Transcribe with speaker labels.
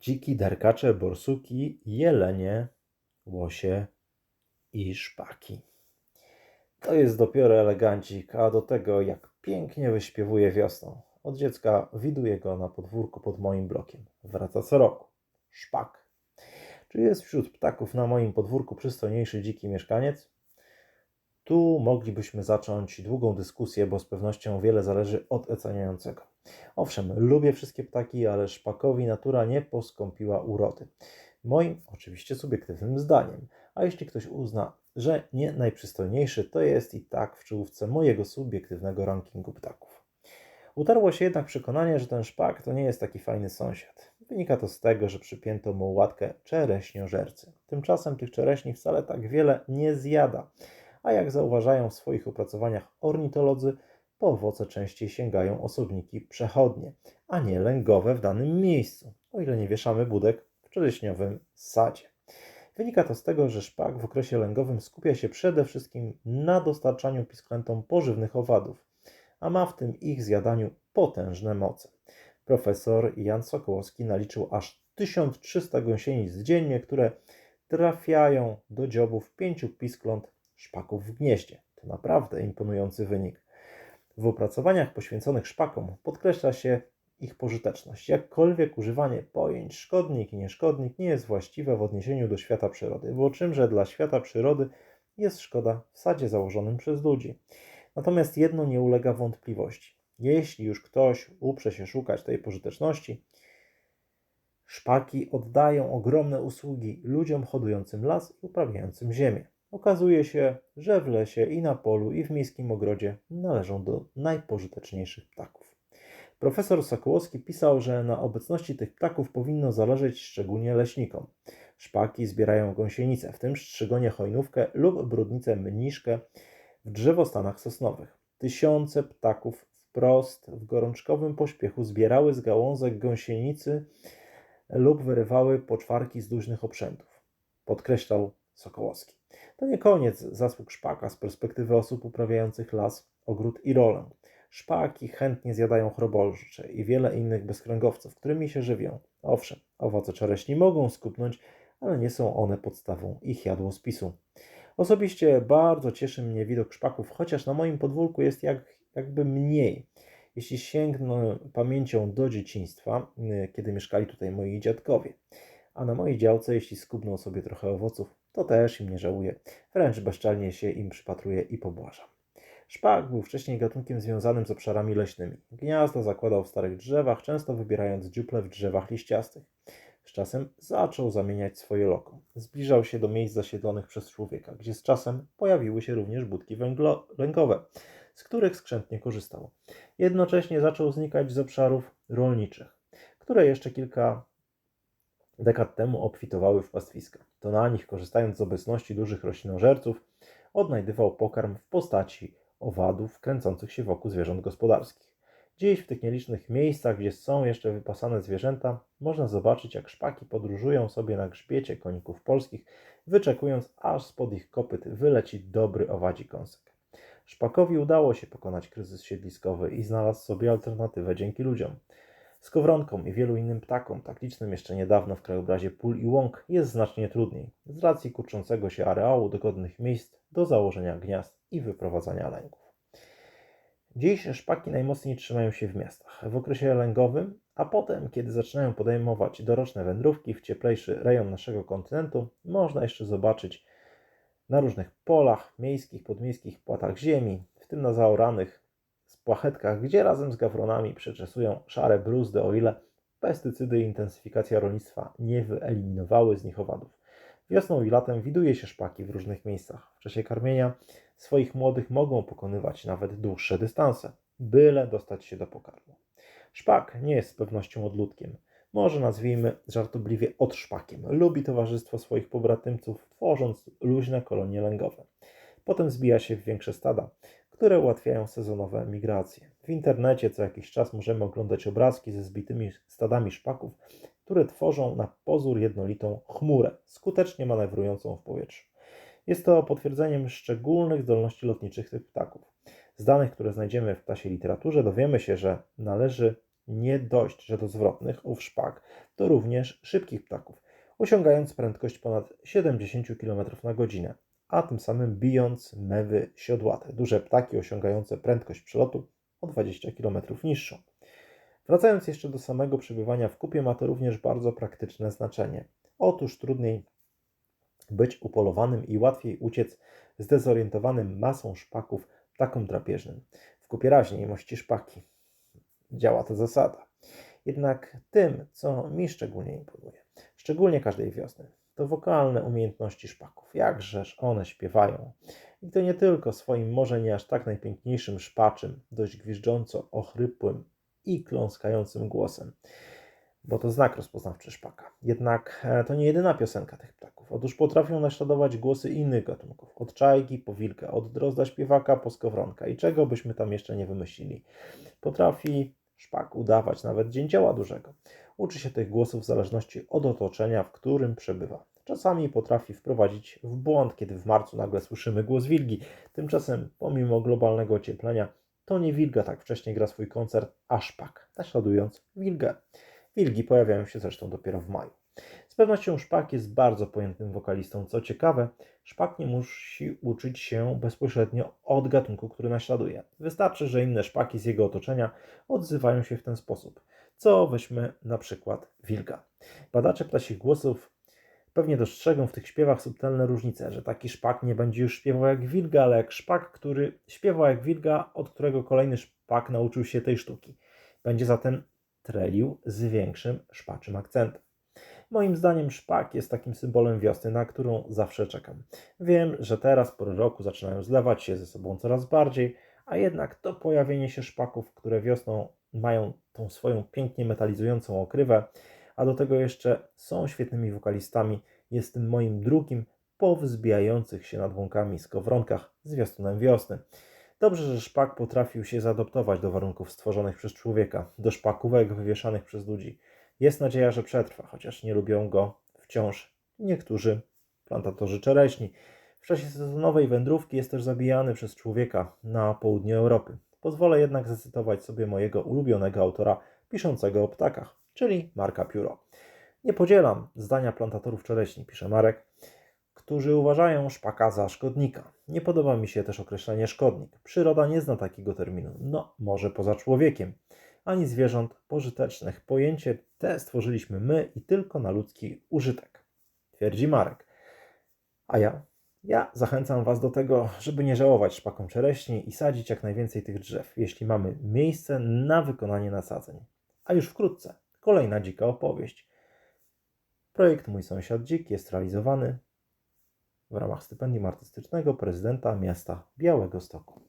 Speaker 1: dziki, derkacze, borsuki, jelenie, łosie i szpaki. To jest dopiero elegancik, a do tego jak pięknie wyśpiewuje wiosną. Od dziecka widuję go na podwórku pod moim blokiem. Wraca co roku. Szpak. Czy jest wśród ptaków na moim podwórku przystojniejszy dziki mieszkaniec? Tu moglibyśmy zacząć długą dyskusję, bo z pewnością wiele zależy od oceniającego. Owszem, lubię wszystkie ptaki, ale szpakowi natura nie poskąpiła urody. Moim oczywiście subiektywnym zdaniem. A jeśli ktoś uzna, że nie najprzystojniejszy, to jest i tak w czołówce mojego subiektywnego rankingu ptaków. Utarło się jednak przekonanie, że ten szpak to nie jest taki fajny sąsiad. Wynika to z tego, że przypięto mu łatkę czereśniożercy. Tymczasem tych czereśni wcale tak wiele nie zjada, a jak zauważają w swoich opracowaniach ornitolodzy, po owoce częściej sięgają osobniki przechodnie, a nie lęgowe w danym miejscu, o ile nie wieszamy budek w czereśniowym sadzie. Wynika to z tego, że szpak w okresie lęgowym skupia się przede wszystkim na dostarczaniu pisklentom pożywnych owadów, a ma w tym ich zjadaniu potężne moce. Profesor Jan Sokołowski naliczył aż 1300 gąsienic dziennie, które trafiają do dziobów pięciu piskląt szpaków w gnieździe. To naprawdę imponujący wynik. W opracowaniach poświęconych szpakom podkreśla się ich pożyteczność. Jakkolwiek używanie pojęć szkodnik i nieszkodnik nie jest właściwe w odniesieniu do świata przyrody, bo czymże dla świata przyrody jest szkoda w sadzie założonym przez ludzi. Natomiast jedno nie ulega wątpliwości. Jeśli już ktoś uprze się szukać tej pożyteczności, szpaki oddają ogromne usługi ludziom hodującym las i uprawiającym ziemię. Okazuje się, że w lesie i na polu i w miejskim ogrodzie należą do najpożyteczniejszych ptaków. Profesor Sokołowski pisał, że na obecności tych ptaków powinno zależeć szczególnie leśnikom. Szpaki zbierają gąsienice, w tym strzygonie hojnówkę lub brudnicę mniszkę w drzewostanach sosnowych. Tysiące ptaków wprost w gorączkowym pośpiechu zbierały z gałązek gąsienicy lub wyrywały poczwarki z luźnych obszętów. Podkreślał Sokołowski. To nie koniec zasług szpaka z perspektywy osób uprawiających las, ogród i rolę. Szpaki chętnie zjadają chrobożcze i wiele innych bezkręgowców, którymi się żywią. Owszem, owoce czereśni mogą skupnąć, ale nie są one podstawą ich jadłospisu. Osobiście bardzo cieszy mnie widok szpaków, chociaż na moim podwórku jest jak, jakby mniej. Jeśli sięgnę pamięcią do dzieciństwa, y, kiedy mieszkali tutaj moi dziadkowie. A na mojej działce, jeśli skubną sobie trochę owoców, to też im nie żałuję. Wręcz bezczelnie się im przypatruję i pobłażam. Szpak był wcześniej gatunkiem związanym z obszarami leśnymi. Gniazdo zakładał w starych drzewach, często wybierając dziuple w drzewach liściastych. Z czasem zaczął zamieniać swoje loko. Zbliżał się do miejsc zasiedlonych przez człowieka, gdzie z czasem pojawiły się również budki węglowe, z których skrzętnie korzystał. Jednocześnie zaczął znikać z obszarów rolniczych, które jeszcze kilka dekad temu obfitowały w pastwiska. To na nich, korzystając z obecności dużych roślinożerców, odnajdywał pokarm w postaci owadów kręcących się wokół zwierząt gospodarskich. Dziś w tych nielicznych miejscach, gdzie są jeszcze wypasane zwierzęta, można zobaczyć, jak szpaki podróżują sobie na grzbiecie koników polskich, wyczekując, aż spod ich kopyt wyleci dobry owadzi kąsek. Szpakowi udało się pokonać kryzys siedliskowy i znalazł sobie alternatywę dzięki ludziom. Skowronkom i wielu innym ptakom, tak licznym jeszcze niedawno w krajobrazie pól i łąk, jest znacznie trudniej, z racji kurczącego się areału dogodnych miejsc do założenia gniazd i wyprowadzania lęków. Dziś szpaki najmocniej trzymają się w miastach. W okresie lęgowym, a potem, kiedy zaczynają podejmować doroczne wędrówki w cieplejszy rejon naszego kontynentu, można jeszcze zobaczyć na różnych polach, miejskich, podmiejskich płatach ziemi, w tym na zaoranych spłachetkach, gdzie razem z gawronami przeczesują szare bruzdy, o ile pestycydy i intensyfikacja rolnictwa nie wyeliminowały z nich owadów. Wiosną i latem widuje się szpaki w różnych miejscach. W czasie karmienia swoich młodych mogą pokonywać nawet dłuższe dystanse, byle dostać się do pokarmu. Szpak nie jest z pewnością odludkiem. Może nazwijmy żartobliwie odszpakiem. Lubi towarzystwo swoich pobratymców, tworząc luźne kolonie lęgowe. Potem zbija się w większe stada, które ułatwiają sezonowe migracje. W internecie co jakiś czas możemy oglądać obrazki ze zbitymi stadami szpaków, które tworzą na pozór jednolitą chmurę, skutecznie manewrującą w powietrzu. Jest to potwierdzeniem szczególnych zdolności lotniczych tych ptaków. Z danych, które znajdziemy w ptasie literaturze, dowiemy się, że należy Nie dość, że do zwrotnych ów szpak to również szybkich ptaków, osiągając prędkość ponad 70 km na godzinę, a tym samym bijąc mewy siodłate, duże ptaki osiągające prędkość przelotu o 20 km niższą. Wracając jeszcze do samego przebywania w kupie, ma to również bardzo praktyczne znaczenie. Otóż trudniej być upolowanym i łatwiej uciec zdezorientowanym masą szpaków ptakom drapieżnym. W kupie raźniej mości szpaki. Działa ta zasada. Jednak tym, co mi szczególnie imponuje, szczególnie każdej wiosny, to wokalne umiejętności szpaków. Jakżeż one śpiewają. I to nie tylko swoim może nie aż tak najpiękniejszym szpaczym, dość gwiżdżąco ochrypłym i kląskającym głosem, bo to znak rozpoznawczy szpaka. Jednak e, to nie jedyna piosenka tych ptaków. Otóż potrafią naśladować głosy innych gatunków, od czajki po wilka, od drozda śpiewaka po skowronka i czego byśmy tam jeszcze nie wymyślili. Potrafi szpak udawać nawet dzięcioła dużego. Uczy się tych głosów w zależności od otoczenia, w którym przebywa. Czasami potrafi wprowadzić w błąd, kiedy w marcu nagle słyszymy głos wilgi. Tymczasem, pomimo globalnego ocieplenia, to nie wilga tak wcześnie gra swój koncert, a szpak, naśladując wilgę. Wilgi pojawiają się zresztą dopiero w maju. Pewnością szpak jest bardzo pojętym wokalistą. Co ciekawe, szpak nie musi uczyć się bezpośrednio od gatunku, który naśladuje. Wystarczy, że inne szpaki z jego otoczenia odzywają się w ten sposób. Co weźmy na przykład wilga. Badacze ptasich głosów pewnie dostrzegą w tych śpiewach subtelne różnice, że taki szpak nie będzie już śpiewał jak wilga, ale jak szpak, który śpiewał jak wilga, od którego kolejny szpak nauczył się tej sztuki. Będzie zatem trelił z większym szpaczym akcentem. Moim zdaniem szpak jest takim symbolem wiosny, na którą zawsze czekam. Wiem, że teraz pory roku zaczynają zlewać się ze sobą coraz bardziej, a jednak to pojawienie się szpaków, które wiosną mają tą swoją pięknie metalizującą okrywę, a do tego jeszcze są świetnymi wokalistami, jest tym moim drugim po wzbijających się nad łąkami skowronkach zwiastunem wiosny. Dobrze, że szpak potrafił się zaadoptować do warunków stworzonych przez człowieka, do szpakówek wywieszanych przez ludzi. Jest nadzieja, że przetrwa, chociaż nie lubią go wciąż niektórzy plantatorzy czereśni. W czasie sezonowej wędrówki jest też zabijany przez człowieka na południu Europy. Pozwolę jednak zacytować sobie mojego ulubionego autora piszącego o ptakach, czyli Marka Pióro. Nie podzielam zdania plantatorów czereśni, pisze Marek, którzy uważają szpaka za szkodnika. Nie podoba mi się też określenie szkodnik. Przyroda nie zna takiego terminu. No, może poza człowiekiem. Ani zwierząt pożytecznych. Pojęcie te stworzyliśmy my i tylko na ludzki użytek. Twierdzi Marek. A ja? Ja zachęcam Was do tego, żeby nie żałować szpakom czereśni i sadzić jak najwięcej tych drzew, jeśli mamy miejsce na wykonanie nasadzeń. A już wkrótce kolejna dzika opowieść. Projekt Mój Sąsiad Dzik jest realizowany w ramach stypendium artystycznego prezydenta miasta Białego Stoku.